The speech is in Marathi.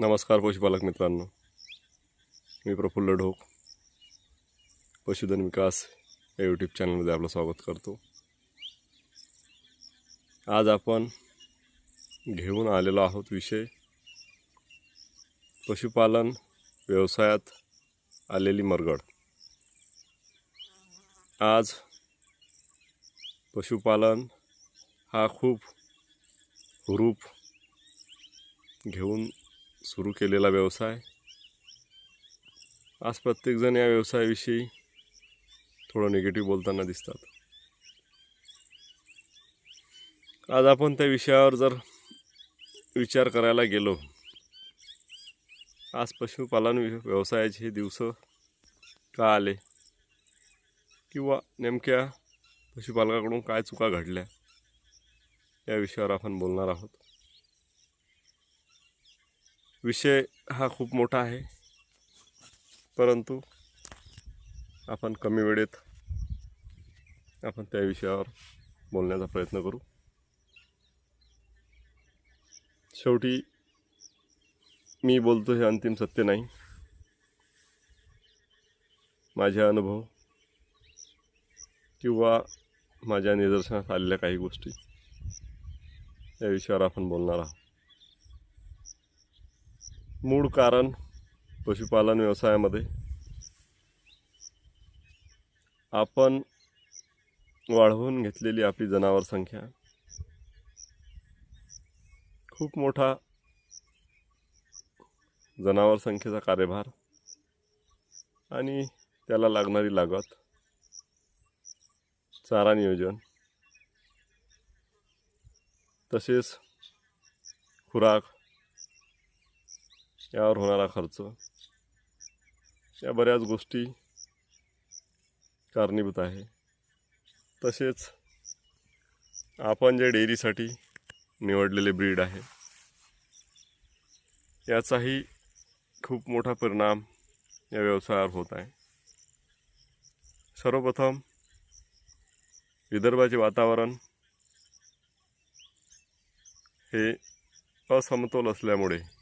नमस्कार पशुपालक मित्रांनो. मी प्रफुल्ल ढोक. पशुधन विकास या यूट्यूब चॅनलमध्ये आपलं स्वागत करतो. आज आपण घेऊन आलेलो आहोत विषय पशुपालन व्यवसायात आलेली मरगड. आज पशुपालन हा खूप हुरूप घेऊन सुरू केलेला व्यवसाय. आज प्रत्येकजण या व्यवसायाविषयी थोडं निगेटिव्ह बोलताना दिसतात. आज आपण त्या विषयावर जर विचार करायला गेलो आज पशुपालन व्यवसायाचे हे दिवस का आले? किंवा नेमक्या पशुपालकाकडून काय चुका घडल्या? या विषयावर आपण बोलणार आहोत. विषय हा खूप मोठा आहे. परंतु आपण कमी वेळेत आपण त्या विषयावर बोलण्याचा प्रयत्न करू. शेवटी मी बोलतो हे अंतिम सत्य नाही. माझे अनुभव किंवा माझ्या निदर्शनात आलेल्या काही गोष्टी या विषयावर आपण बोलणार आहोत. मूळ कारण पशुपालन व्यवसायामध्ये. आपण वाढवून घेतलेली आपली जनावर संख्या खूप मोठा जनावर संख्येचा कार्यभार आणि त्याला लागणारी लागत चारा नियोजन तसेच खुराक यावर होणारा खर्च. या बऱ्याच गोष्टी कारणीभूत आहे. तसेच आपण जे डेअरीसाठी निवडलेले ब्रीड आहे याचाही खूप मोठा परिणाम या व्यवसायावर होत आहे. सर्वप्रथम विदर्भाचे वातावरण हे असमतोल असल्यामुळे